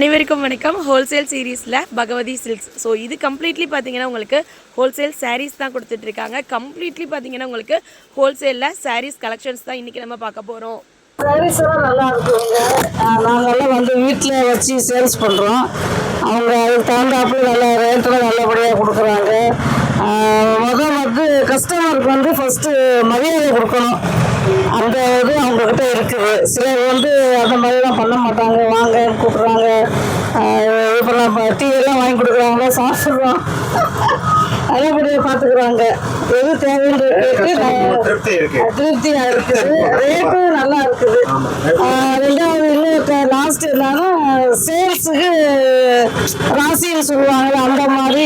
அனைவருக்கும் வணக்கம். ஹோல்சேல் சீரீஸில் பகவதி சில்க்ஸ் ஸோ இது கம்ப்ளீட்லி பார்த்தீங்கன்னா உங்களுக்கு ஹோல்சேல் சாரீஸ் தான் கொடுத்துட்ருக்காங்க. கம்ப்ளீட்லி பார்த்தீங்கன்னா உங்களுக்கு ஹோல்சேலில் சாரீஸ் கலெக்ஷன்ஸ் தான் இன்றைக்கி நம்ம பார்க்க போகிறோம் சாரீஸ் எல்லாம் நல்லா இருக்குங்க. நாங்கள்லாம் வந்து வீட்டில் வச்சு சேல்ஸ் பண்ணுறோம் அவங்க அதுக்கு தகுந்தாப்புல நல்ல ரேட்டில் நல்லபடியாக கொடுக்குறாங்க. முதல் வந்து கஸ்டமருக்கு வந்து ஃபஸ்ட்டு மரியாதை கொடுக்கணும். அந்த இது அவங்கக்கிட்ட இருக்குது. சிலர் வந்து அந்த மாதிரிலாம் பண்ண மாட்டாங்க. வாங்க கூப்பிட்றாங்க. இப்போலாம் டீ எல்லாம் வாங்கி கொடுக்குறாங்க. சாப்பிட்றோம். நல்லபடியாக பார்த்துக்குறாங்க. எது தேவைன்னு கேட்டு நான் திருப்தி இருக்கு. திருப்தியா இருக்குது. ரேட்டும் நல்லா இருக்குது ரெண்டாவது இன்னும் லாஸ்ட் என்னன்னா சேல்ஸுக்கு ராசின்னு சொல்லுவாங்கல்ல அந்த மாதிரி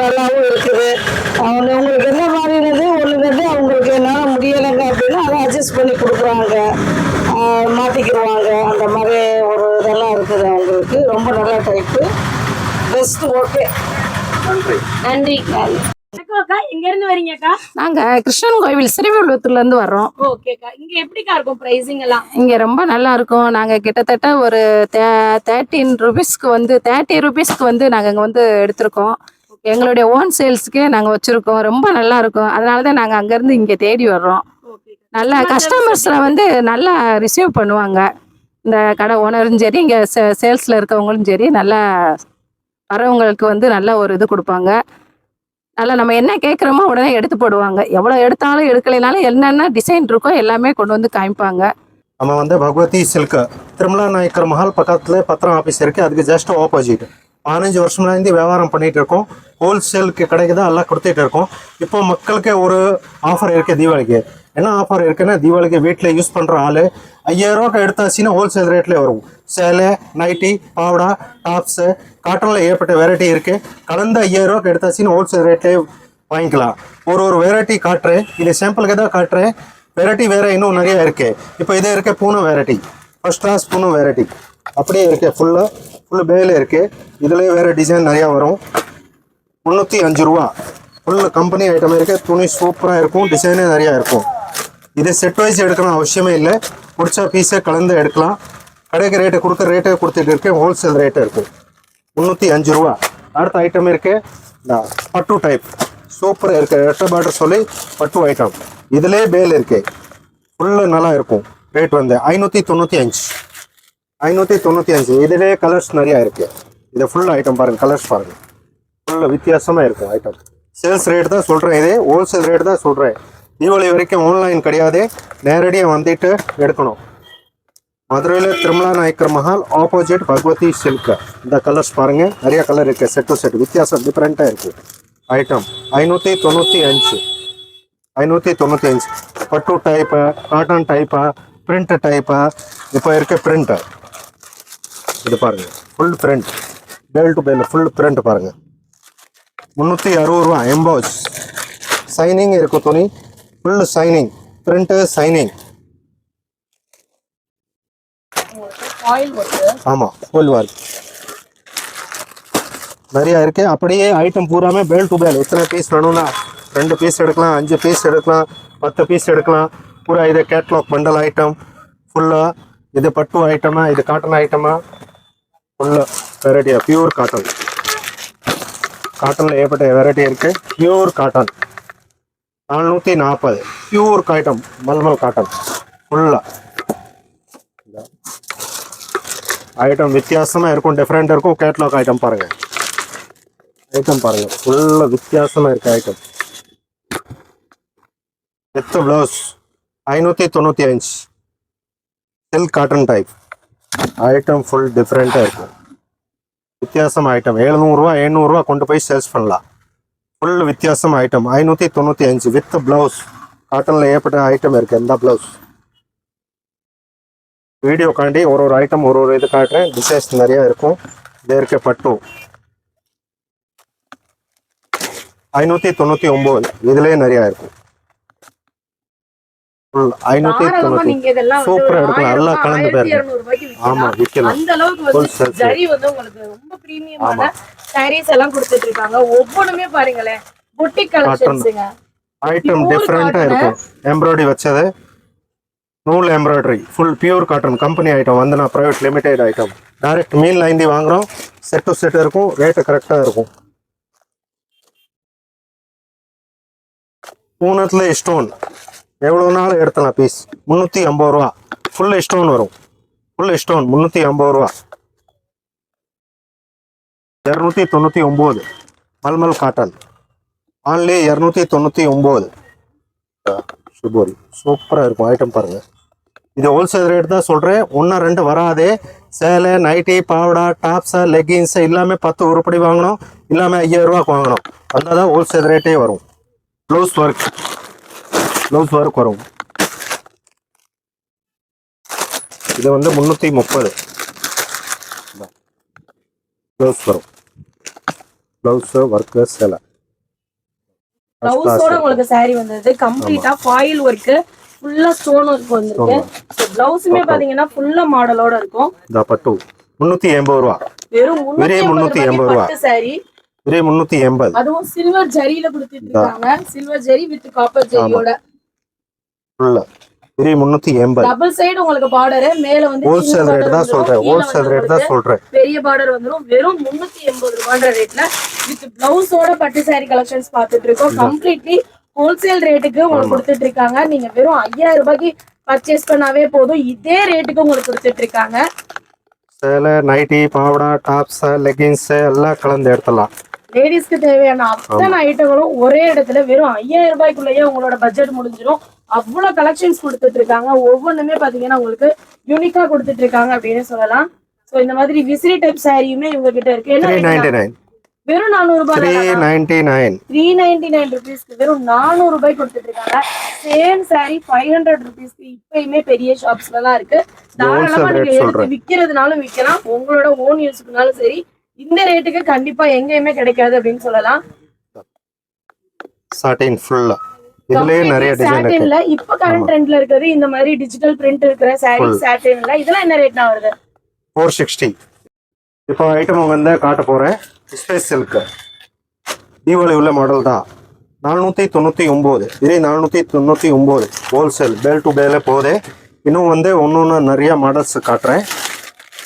நல்லாவும் இருக்குது. அவங்க உங்களுக்கு என்ன மாதிரினது ஒன்று வந்து அவங்களுக்கு என்னால் முடியலைங்க பண்ணி கொடுக்குறாங்க மாட்டிக்கிடுவாங்க அந்த மாதிரி ஒரு இதெல்லாம் இருக்குது அவங்களுக்கு. ரொம்ப நல்ல டைப்பு பெஸ்ட் ஓகே நன்றி. நன்றி. எங்கேருந்து வரீங்கக்கா நாங்க கிருஷ்ணன் கோவில் ஸ்ரீவில்லுவத்துல இருந்து வர்றோம். ஓகேக்கா இங்கே எப்படிக்கா இருக்கும் ப்ரைஸிங் எல்லாம்? இங்க ரொம்ப நல்லா இருக்கும். நாங்க கிட்டத்தட்ட ஒரு தேர்ட்டீன் ருபீஸ்க்கு வந்து தேர்ட்டி ருபீஸ்க்கு வந்து நாங்க இங்க வந்து எடுத்திருக்கோம். எங்களுடைய ஓன் சேல்ஸ்க்கே நாங்க வச்சிருக்கோம். ரொம்ப நல்லா இருக்கும். அதனால தான் நாங்க அங்க இருந்து இங்க தேடி வர்றோம். நல்ல கஸ்டமர்ஸ்ல வந்து நல்லா ரிசீவ் பண்ணுவாங்க. இந்த கடை ஓனரும் சரி இங்க சேல்ஸ்ல இருக்கவங்களும் சரி நல்லா வரவங்களுக்கு வந்து நல்ல ஒரு இது கொடுப்பாங்க. நல்லா நம்ம என்ன கேட்குறோமோ உடனே எடுத்து போடுவாங்க. எவ்வளோ எடுத்தாலும் எடுக்கலைனாலும் என்னென்ன டிசைன் இருக்கோ எல்லாமே கொண்டு வந்து காமிப்பாங்க. நம்ம வந்து பகவதி சில்க் திருமலா நாயக்கர் மஹால் பக்கத்துல பத்திரம் ஆஃபீஸ் இருக்கு. அதுக்கு ஜஸ்ட் ஆப்போசிட் பதினஞ்சு வருஷம்ல இருந்து வியாபாரம் பண்ணிட்டு இருக்கோம். ஹோல்சேலுக்கு கடைக்கு தான் எல்லாம் கொடுத்துட்டு இருக்கோம். இப்போ மக்களுக்கு ஒரு ஆஃபர் இருக்கு தீபாவளிக்கு. என்ன ஆஃபர் இருக்குன்னா தீபாவளிக்கு வீட்டில் யூஸ் பண்ணுற ஆள் ஐயாயிரம் ரூபாய்க்கு எடுத்தாச்சுன்னா ஹோல்சேல் ரேட்லேயே வரும். சேலை நைட்டி பாவடா டாப்ஸு காட்டனில் ஏற்பட்ட வெரைட்டி இருக்குது கலந்து ஐயாயிரம் ரூபாய்க்கு எடுத்தாச்சுன்னா ஹோல்சேல் ரேட்லேயே வாங்கிக்கலாம். ஒரு ஒரு வெரைட்டி காட்டுறேன். இது சாம்பிளுக்கு தான் காட்டுறேன். வெரைட்டி வேறு இன்னும் நிறையா இருக்குது இப்போ இதே இருக்க பூனை வெரைட்டி ஃபஸ்ட் கிளாஸ் பூனை வெரைட்டி அப்படியே இருக்குது ஃபுல்லாக ஃபுல் பேல இருக்குது இதுலேயே வேறு டிசைன் நிறையா வரும். முந்நூற்றி அஞ்சு ரூபா. ஃபுல்லு கம்பெனி ஐட்டம் இருக்குது துணி சூப்பராக இருக்கும். டிசைனே நிறையா இருக்கும். இதை செட் வைஸ் எடுக்கணும் அவசியமே இல்லை. பிடிச்ச பீஸை கலந்து எடுக்கலாம். கடைக்கு ரேட்டை கொடுக்குற ரேட்டே கொடுத்துட்டு இருக்கேன் ஹோல்சேல் ரேட்டை இருக்குது முந்நூற்றி அஞ்சு ரூபா. அடுத்த ஐட்டம் இருக்கு. இந்த பட்டு டைப் சூப்பராக இருக்குது ரெட்டை பாட்டர் சொல்லி பட்டு ஐட்டம் இதுலேயே பேல் இருக்கு. ஃபுல்லு நல்லா இருக்கும். ரேட் வந்து ஐநூற்றி தொண்ணூற்றி அஞ்சு. ஐநூற்றி தொண்ணூற்றி அஞ்சு. இதுலேயே கலர்ஸ் நிறையா இருக்குது இதை ஃபுல் ஐட்டம் பாருங்கள் கலர்ஸ் பாருங்கள் ஃபுல்லாக வித்தியாசமாக இருக்கும் ஐட்டம் சேல்ஸ் ரேட் தான் சொல்கிறேன் இதே ஹோல்சேல் ரேட் தான் சொல்கிறேன் தீபாவளி வரைக்கும் ஆன்லைன் கிடையாது நேரடியாக வந்துட்டு எடுக்கணும். மதுரையில் திருமலா நாயக்கர் மஹால் ஆப்போசிட் பகவதி சில்க் இந்த கலர்ஸ் பாருங்கள் நிறைய கலர் இருக்குது செட் டு செட் வித்தியாசம் டிஃப்ரெண்ட்டாக இருக்கு. ஐட்டம் ஐநூற்றி தொண்ணூற்றி அஞ்சு. ஐநூற்றி தொண்ணூற்றி அஞ்சு. பட்டு டைப்பு காட்டன் டைப்பா பிரிண்ட் டைப்பா இப்போ இருக்க பிரிண்ட் இது பாருங்கள் full print bale to bell full print பாருங்கள் முந்நூற்றி அறுபது ரூபா எம்போஸ் சைனிங் இருக்கும் துணி. ஃபுல் சைனிங் பிரிண்ட்டு சைனிங் ஆமாம் ஃபுல் ஒர்க் நிறையா இருக்கு. அப்படியே ஐட்டம் பூராமே பேல் டு பேல் எத்தனை பீஸ் வேணும்னா ரெண்டு பீஸ் எடுக்கலாம் அஞ்சு பீஸ் எடுக்கலாம் பத்து பீஸ் எடுக்கலாம். பூரா இது கேட்லாக் பண்டல் ஐட்டம் ஃபுல்லாக இது பட்டு ஐட்டமா இது காட்டன் ஐட்டமா ஃபுல்லாக வெரைட்டியா பியூர் காட்டன் காட்டனில் ஏற்பட்ட வெரைட்டி இருக்கு. பியூர் காட்டன் நானூற்றி நாற்பது பியூர் காட்டன் மல்மல் காட்டன் ஃபுல்லாக ஐட்டம் வித்தியாசமாக இருக்கும் டிஃப்ரெண்ட் இருக்கும். கேட்லாக் ஐட்டம் பாருங்கள் ஐட்டம் பாருங்கள் ஃபுல்லாக வித்தியாசமாக இருக்க ஐட்டம் எத்த ப்ளவுஸ் ஐநூற்றி தொண்ணூற்றி அஞ்சு silk cotton type item full டிஃப்ரெண்ட்டாக இருக்கும். வித்தியாசமாக ஐட்டம் எழுநூறுரூவா எண்ணூறுரூவா கொண்டு போய் சேல்ஸ் பண்ணலாம். ஃபுல் வித்தியாசம் ஐட்டம் ஐநூற்றி தொண்ணூற்றி அஞ்சு வித் ப்ளவுஸ் காட்டனில் ஏற்பட்ட ஐட்டம் இருக்கு. எந்த ப்ளவுஸ் வீடியோ காண்டி ஒரு ஒரு ஐட்டம் ஒரு ஒரு இது காட்டுறேன் டிசைன்ஸ் நிறையா இருக்கும். இதே இருக்க பட்டு. ஐநூற்றி தொண்ணூற்றி ஒம்பது. இதுலேயே நிறையா இருக்கும். ஐநூத்தி தொண்ணூத்தி வந்து சூப்பரா எடுக்கலாம். ஆயிரம் கலந்து பாருங்க. ஆமா விற்கலாம் அந்த அளவுக்கு Full வந்து set. ஜரி வந்து உங்களுக்கு ரொம்ப பிரீமியமான சாரீஸ் எல்லாம் கொடுத்துட்டு இருக்காங்க. ஒவ்வொன்றுமே பாருங்களேன். பொட்டிக் கலெக்ஷன்ஸுங்க ஐட்டம் டிஃப்ரெண்டா. இருக்கும். எம்ப்ராய்டரி வச்சது. நூல் embroidery full pure cotton company item Vandana private limited item direct மீன் லைந்தி வாங்குறோம். செட் டு செட் இருக்கும். ரேட்டு கரெக்டாக இருக்கும். பூனத்தில் ஸ்டோன் எவ்வளோ நாள் எடுத்தலாம் பீஸ் முந்நூற்றி ஐம்பது ரூபா. ஃபுல் ஸ்டோன் வரும். ஃபுல் ஸ்டோன் முந்நூற்றி ஐம்பது ரூபா. இரநூத்தி தொண்ணூற்றி ஒம்பது மல்மல் காட்டன் ஆன்லி இரநூத்தி தொண்ணூற்றி ஒம்பது சுபோரி சூப்பராக இருக்கும் ஐட்டம் பாருங்கள் இது ஹோல்சேல் ரேட் தான் சொல்கிறேன் ஒன்றா ரெண்டு வராதே. சேலை நைட்டி பாவடா டாப்ஸு லெகின்ஸு எல்லாமே பத்து உருப்படி வாங்கணும். இல்லாமல் ஐயாயிரரூவாக்கு வாங்கணும். வந்தால் தான் ஹோல்சேல் ரேட்டே வரும். க்ளோஸ் ஒர்க் ப்ளவுஸ் ஒர்க் வரும் இது வந்து முந்நூற்றி முப்பது. ப்ளவுஸ் வரும் ப்ளவுஸு ஒர்க்கு சேலை. பிளவுஸோட. உங்களுக்கு saree வந்தது. கம்ப்ளீட்டா ஃபாயில் ஒர்க் ஃபுல்லா ஸ்டோன் ஒர்க் வந்திருக்கு. பிளவுஸுமே பாத்தீங்கன்னா ஃபுல்லா மாடலோட இருக்கும். இந்த பட்டு முந்நூற்றி எண்பது ரூபா. வெறும் வெறும் முன்னூத்தி 380 எண்பது ரூபா. saree. இதே முந்நூற்றி எண்பது. அதுவும் சில்வர் ஜரியில கொடுத்துட்டு இருக்காங்க. சில்வர் ஜரி வித் காப்பர் ஜரியோட எண்பது. டபுள் சைடு உங்களுக்கு பார்டர் மேல வந்து ஹோல்சேல் ரேட் தான் ஹோல்சேல் ரேட் தான் பெரிய பார்டர் வந்துரும். வெறும் முன்னூத்தி எண்பது ரூபான்ற ரேட்ல வித் பிளவுஸோட பட்டு saree கலெக்ஷன்ஸ் பார்த்துட்டு இருக்கோம். கம்ப்ளீட்லி ஹோல்சேல் ரேட்டுக்கு உங்களுக்கு கொடுத்துட்டு இருக்காங்க. நீங்க வெறும் ஐயாயிரம் ரூபாய்க்கு பர்ச்சேஸ் பண்ணாவே போதும். இதே ரேட்டுக்கு உங்களுக்கு கொடுத்துட்டு இருக்காங்க. சேலை நைட்டி பாவடா டாப்ஸு லெகின்ஸு எல்லாம் கலந்து எடுத்துடலாம். லேடிஸ்க்கு தேவையான அத்தனை ஐட்டங்களும் ஒரே இடத்துல வெறும் ஐயாயிரம் ரூபாய்க்குள்ளேயே உங்களோட பட்ஜெட் முடிஞ்சிடும் அவ்வளவு கலெக்ஷன்ஸ் கொடுத்துட்டு இருக்காங்க ஒவ்வொன்றுமே பாத்தீங்கன்னா உங்களுக்கு யூனிக்கா கொடுத்துட்டு இருக்காங்க அப்படின்னு சொல்லலாம். சோ இந்த மாதிரி விசிறி டைப் சாரியுமே இவங்க கிட்ட இருக்கு. என்ன வெறும் நானூறு ரூபாய் த்ரீ நைன்டி நைன் ருபீஸ்க்கு வெறும் நானூறு ரூபாய் கொடுத்துட்டு இருக்காங்க சேம் சாரி ஃபைவ் ஹண்ட்ரட் ருபீஸ்க்கு இப்பயுமே பெரிய ஷாப்ஸ்ல எல்லாம் இருக்கு. தாராளமா நீங்க எடுத்து. விக்கிறதுனாலும் விற்கலாம் உங்களோட ஓன் யூஸ்க்குனாலும் சரி. இந்த ரேட்டுக்கு கண்டிப்பா எங்கேயுமே கிடைக்காது அப்படின்னு சொல்லலாம். சாட்டின் ஃபுல்லாக இதுலேயே நிறைய இருக்கு. சாட்டின்ல இப்ப கரண்ட் ட்ரெண்ட்ல இருக்கிறது இந்த மாதிரி டிஜிட்டல் பிரிண்ட் இருக்கிற சாரி. சாட்டின்ல இதெல்லாம் என்ன ரேட்னா வருது? ஃபோர் சிக்ஸ்டி இப்போ ஐட்டம் வந்து காட்ட போகிறேன் ஸ்பேஸ் சில்க்கு தீபாவளி உள்ள மாடல் தான். நானூற்றி தொண்ணூற்றி ஒம்பது இதே நானூற்றி தொண்ணூற்றி ஒம்பது ஹோல்சேல் பேல் டு பேலே போகுது. இன்னும் வந்து ஒன்று ஒன்று நிறைய மாடல்ஸ் காட்டுறேன்.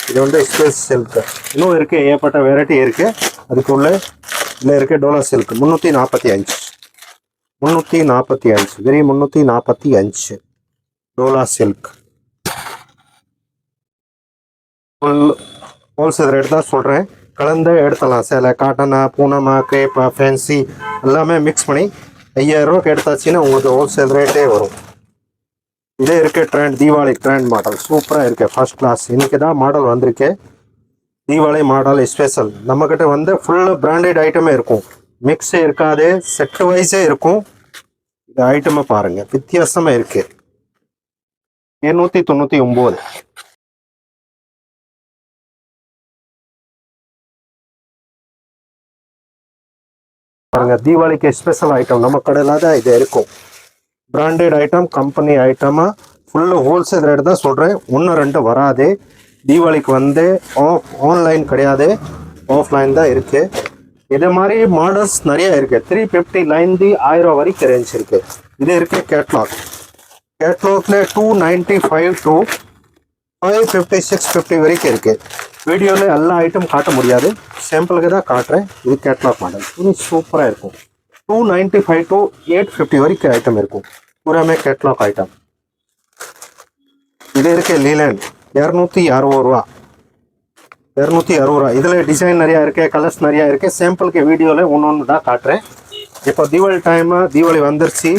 இது வந்து ஸ்பேஸ் சில்க்கு இன்னும் இருக்குது ஏகப்பட்ட வெரைட்டி இருக்குது அதுக்குள்ளே இதில் இருக்குது டோலா சில்க் முந்நூற்றி நாற்பத்தி அஞ்சு முந்நூற்றி நாற்பத்தி அஞ்சு. வெரி முந்நூற்றி நாற்பத்தி அஞ்சு. Dola silk full wholesale rate தான் சொல்கிறேன் கலந்து எடுத்தலாம். சேலை காட்டனா பூனமா கிரேப்பா ஃபேன்சி எல்லாமே மிக்ஸ் பண்ணி ஐயாயிரம் எடுத்தாச்சுன்னா உங்களுக்கு ஹோல்சேல் ரேட்டே வரும். இதே இருக்குது ட்ரெண்ட் தீபாவளி ட்ரெண்ட் மாடல் சூப்பராக இருக்கு. ஃபர்ஸ்ட் கிளாஸ் இன்றைக்கி தான் மாடல் வந்திருக்கு. தீபாவளி மாடல் ஸ்பெஷல் நம்மக்கிட்ட வந்து ஃபுல்லாக பிராண்டட் ஐட்டமே இருக்கும். மிக்ஸே இருக்காது செட் வைஸே இருக்கும். இந்த ஐட்டமை பாருங்க. வித்தியாசமாக இருக்கு. எண்ணூற்றி தொண்ணூற்றி ஒம்பது பாருங்க தீபாவளிக்கு ஸ்பெஷல் ஐட்டம் நம்ம கடையில் தான் இது இருக்கும். பிராண்டட் ஐட்டம் கம்பெனி ஐட்டமாக ஃபுல்லு ஹோல்சேல் ரேட் தான் சொல்கிறேன் ஒன்று ரெண்டு வராது. தீபாவளிக்கு வந்து ஆஃப் ஆன்லைன் கிடையாது. ஆஃப்லைன் தான் இருக்குது இதே மாதிரி மாடல்ஸ் நிறைய இருக்குது த்ரீ ஃபிஃப்டி லைன்தி ஆயிரம் வரைக்கும் ரேஞ்ச் இருக்குது இது இருக்குது catalogue கேட்லாக்ல two ninety five two five fifty six fifty வரைக்கும் இருக்குது வீடியோவில் எல்லா ஐட்டம் காட்ட முடியாது. சாம்பிளுக்கு தான் காட்டுறேன். இது கேட்லாக் மாடல் இது சூப்பராக இருக்கும். Two ninety five to eight fifty வரைக்கும் ஐட்டம் இருக்கும். பூராமே கேட்லாக் ஐட்டம் இது இருக்கு லீலேண்ட் இரநூத்தி அறுபது ரூபா. இரநூத்தி அறுபது ரூபா. இதில் டிசைன் நிறையா இருக்குது கலர்ஸ் நிறையா இருக்குது சாம்பிளுக்கு வீடியோவில் ஒன்று ஒன்று தான் காட்டுறேன். இப்போ தீபாவளி டைமு தீபாவளி வந்துருச்சு.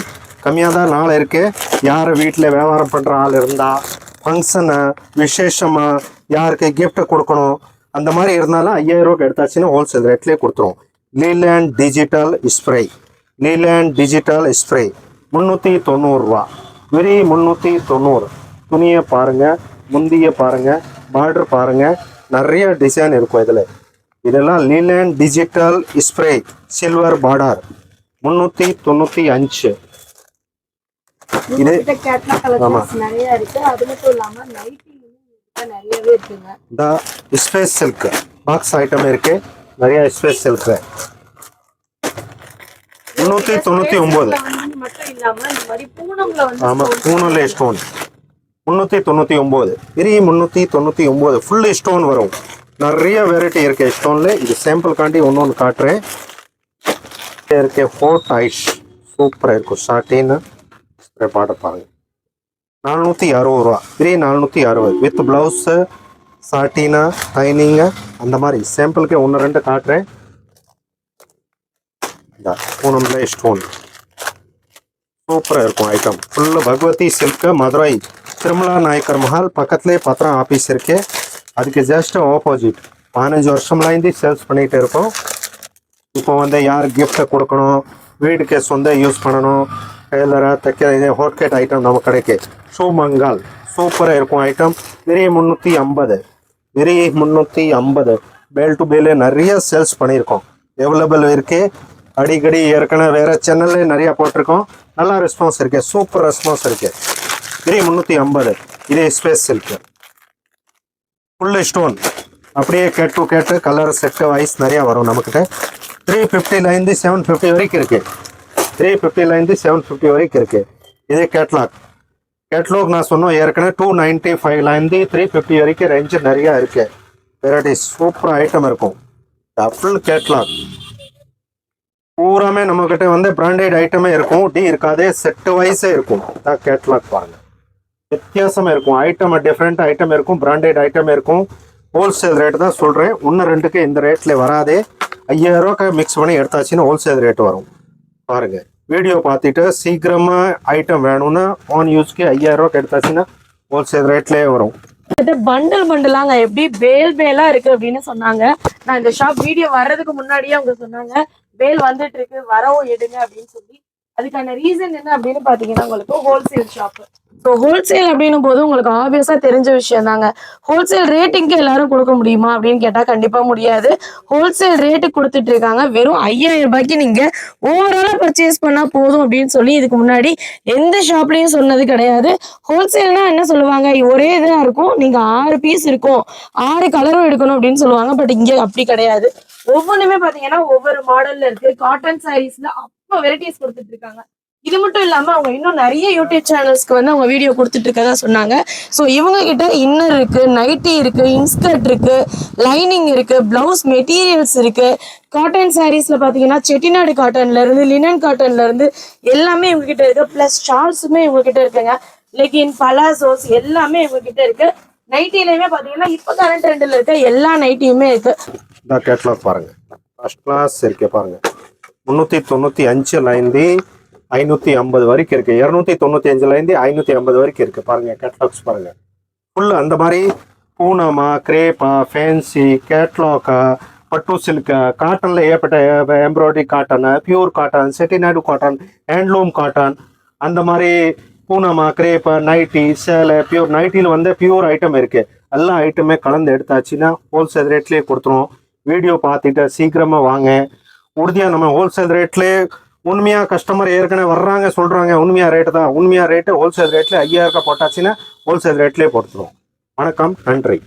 கம்மியாக தான் நாள் இருக்குது யார் வீட்டில் வியாபாரம் பண்ணுற ஆள் இருந்தால் ஃபங்க்ஷனு விசேஷமாக யாருக்கு கிஃப்ட்டை கொடுக்கணும் அந்த மாதிரி இருந்தாலும் ஐயாயிரம் எடுத்தாச்சுன்னா ஹோல்சேல் ரேட்லேயே கொடுத்துருவோம். லீலேண்ட் டிஜிட்டல் ஸ்ப்ரே லீலேண்ட் டிஜிட்டல் ஸ்ப்ரே முந்நூற்றி தொண்ணூறுரூவா வெரி முந்நூற்றி தொண்ணூறு. துணியை பாருங்கள் முந்தியை பாருங்கள் பார்டர் பாருங்கள் நிறைய டிசைன் இருக்கும் இதில். இதெல்லாம் லீலேண்ட் டிஜிட்டல் ஸ்ப்ரே சில்வர் பார்டர் முந்நூற்றி தொண்ணூற்றி அஞ்சு. இது இருக்குங்க. இந்த ஸ்பேஸ் சில்க் பாக்ஸ் ஐட்டம் இருக்கு. நிறைய ஸ்பேஸ் சில்க் முந்நூற்றி தொண்ணூற்றி ஒம்பது பூனம்ல ஆமாம் பூனலே ஸ்டோன் முந்நூற்றி தொண்ணூற்றி ஒம்பது பெரிய முந்நூற்றி தொண்ணூற்றி ஒம்பது ஃபுல்லு ஸ்டோன் வரும். நிறைய வெரைட்டி இருக்குது ஸ்டோனில் இது சாம்பிள் காண்டி ஒன்று ஒன்று காட்டுறேன். இருக்கு ஃபோர்ட் ஐஷ் சூப்பராக இருக்கும். ஷார்ட்டின்னு பாட்டு பாட பாருங்க. நானூற்றி அறுபது ரூபா. வெரி நானூற்றி அறுபது. வித் ப்ளவுஸு சாட்டினா டைனிங்கு அந்த மாதிரி. சாம்பிளுக்கு ஒன்று ரெண்டு காட்டுறேன். இந்த பூனம்ல ஸ்டோன் சூப்பராக இருக்கும் item full Bhagavathi silk Madurai. Thirumala Nayakkar Mahal பக்கத்துலேயே பத்திரம் ஆஃபீஸ் இருக்கு. அதுக்கு ஜஸ்ட் ஆப்போசிட் பதினஞ்சு வருஷம்லேருந்து சேல்ஸ் பண்ணிகிட்டு இருக்கோம். இப்போ வந்து யார் கிஃப்ட்டை கொடுக்கணும் வீடுக்கு சொந்த யூஸ் பண்ணணும் டெய்லராக தைக்க ஹோட்கேட் ஐட்டம் நம்ம கடைக்கு. சூமங்கால் சூப்பராக இருக்கும் ஐட்டம் வெறி முந்நூற்றி ஐம்பது. வெறிய முந்நூற்றி ஐம்பது. பேல் டு பேலே நிறைய சேல்ஸ் பண்ணியிருக்கோம். அவைலபிள் இருக்குது அடிக்கடி ஏற்கனவே வேறு சேனல்லே நிறையா போட்டிருக்கோம். நல்லா ரெஸ்பான்ஸ் இருக்குது சூப்பர் ரெஸ்பான்ஸ் இருக்குது த்ரீ முந்நூற்றி ஐம்பது. இதே ஸ்பேஸ் சில்க்கு ஃபுல்லு ஸ்டோன் அப்படியே கேட் டு கேட்டு கலர் செட்டு வைஸ் நிறையா வரும் நம்மக்கிட்ட த்ரீ ஃபிஃப்டிலேருந்து செவன் ஃபிஃப்டி வரைக்கும் இருக்கு. த்ரீ ஃபிஃப்டிலேருந்து செவன் ஃபிஃப்டி வரைக்கும் இருக்கு. இதே கேட்லாக் கேட்லாக் நான் சொன்னோம் ஏற்கனவே டூ நைன்ட்டி ஃபைவ்லேருந்து த்ரீ ஃபிஃப்டி வரைக்கும் ரேஞ்சு நிறையா இருக்கு. வெரைட்டிஸ் சூப்பர் ஐட்டம் இருக்கும். ஃபுல் கேட்லாக் பூராமே நம்மக்கிட்ட வந்து பிராண்டட் ஐட்டமே இருக்கும். டி இருக்காதே செட்டு வைஸே இருக்கும். தான் கேட்லாக் பாருங்கள் வித்தியாசமாக இருக்கும். ஐட்டம் டிஃப்ரெண்ட் ஐட்டம் இருக்கும் பிராண்டட் ஐட்டம் இருக்கும். ஹோல்சேல் ரேட் தான் சொல்கிறேன் ஒன்று ரெண்டுக்கு இந்த ரேட்டில் வராதே. ஐயாயிரரூவாக்கு மிக்ஸ் பண்ணி எடுத்தாச்சுன்னா ஹோல்சேல் ரேட் வரும். பாருங்கள் வீடியோ பார்த்துட்டு சீக்கிரமா ஐட்டம் வேணும்னா ஆன் யூஸ்க்கு ஐயாயிரரூவாக்கு எடுத்தாச்சுன்னா ஹோல்சேல் ரேட்லேயே வரும். பண்டல் பண்டலாங்க எப்படி வேல் வேலா இருக்கு அப்படின்னு சொன்னாங்க. நான் இந்த ஷாப் வீடியோ வர்றதுக்கு முன்னாடியே அவங்க சொன்னாங்க வேல் வந்துட்டு இருக்கு வரவும் எடுங்க அப்படின்னு சொல்லி. அதுக்கான ரீசன் என்ன அப்படின்னு பாத்தீங்கன்னா உங்களுக்கு ஹோல்சேல் ஷாப் ஸோ ஹோல்சேல் அப்படின்னும் போது உங்களுக்கு ஆப்வியஸாக தெரிஞ்ச விஷயம் தாங்க. ஹோல்சேல் ரேட்டிங்க்கு எல்லாரும் கொடுக்க முடியுமா அப்படின்னு கேட்டால் கண்டிப்பாக முடியாது. ஹோல்சேல் ரேட்டு கொடுத்துட்டு இருக்காங்க. வெறும் ஐயாயிரம் ரூபாய்க்கு நீங்கள் ஓவராலாக பர்ச்சேஸ் பண்ணால் போதும் அப்படின்னு சொல்லி இதுக்கு முன்னாடி எந்த ஷாப்லயும் சொன்னது கிடையாது. ஹோல்சேல்னா என்ன சொல்லுவாங்க? ஒரே இதாக இருக்கும். நீங்கள் ஆறு பீஸ் இருக்கும். ஆறு கலரும் எடுக்கணும் அப்படின்னு சொல்லுவாங்க. பட் இங்கே அப்படி கிடையாது. ஒவ்வொன்றுமே பார்த்தீங்கன்னா ஒவ்வொரு மாடல்ல இருக்கு. காட்டன் சாரீஸில் அப்போ வெரைட்டிஸ் கொடுத்துட்டு இருக்காங்க. இது மட்டும் இல்லாம அவங்க இன்னும் நிறைய யூடியூப் சேனல்ஸ்க்கு வந்து அவங்க வீடியோ கொடுத்துட்டு இருக்கதா சொன்னாங்க. ஸோ இவங்க கிட்ட இன்னர் இருக்கு நைட்டி இருக்கு இன்ஸ்கர்ட் இருக்கு லைனிங் இருக்கு பிளவுஸ் மெட்டீரியல்ஸ் இருக்கு. காட்டன் சாரீஸ்ல பாத்தீங்கன்னா செட்டிநாடு காட்டன்ல இருந்து லினன் காட்டன்ல இருந்து எல்லாமே இவங்க கிட்ட இருக்கு. பிளஸ் ஷால்ஸுமே இவங்க கிட்ட இருக்குங்க. லெகின் பலாசோஸ் எல்லாமே இவங்க கிட்ட இருக்கு. நைட்டிலையுமே பாத்தீங்கன்னா இப்போ கரண்ட் ட்ரெண்டில் இருக்க எல்லா நைட்டியுமே இருக்கு. கேட்லாக் பாருங்க. ஃபர்ஸ்ட் கிளாஸ் இருக்கே பாருங்க. முந்நூற்றி தொண்ணூற்றி அஞ்சுலேருந்து ஐநூற்றி ஐம்பது வரைக்கும் இருக்கு. இரநூத்தி தொண்ணூற்றி அஞ்சுலேருந்து ஐநூற்றி ஐம்பது வரைக்கும் இருக்கு. பாருங்க கேட்லாக்ஸ் பாருங்க. ஃபுல்லு அந்த மாதிரி பூனமா கிரேப்பா ஃபேன்சி கேட்லாக்கா பட்டு சில்கா காட்டனில் ஏற்பட்ட embroidery cotton pure cotton Chettinad cotton handloom cotton அந்த மாதிரி பூனமா கிரேப்பா நைட்டி சேலை பியூர் நைட்டியில் வந்து பியூர் ஐட்டம் இருக்கு. எல்லா ஐட்டமே கலந்து எடுத்தாச்சுன்னா ஹோல்சேல் ரேட்லேயே கொடுத்துருவோம். வீடியோ பார்த்துட்டு சீக்கிரமாக வாங்க. உறுதியாக நம்ம ஹோல்சேல் ரேட்லேயே உண்மையாக கஸ்டமர் ஏற்கனவே வர்றாங்க சொல்கிறாங்க உண்மையாக ரேட்டு தான். உண்மையாக ரேட்டு ஹோல்சேல் ரேட்டில் ஐயாயிரம் ரூபாய் போட்டாச்சுன்னா ஹோல்சேல் ரேட்லேயே போட்டுருவோம். வணக்கம் நன்றி.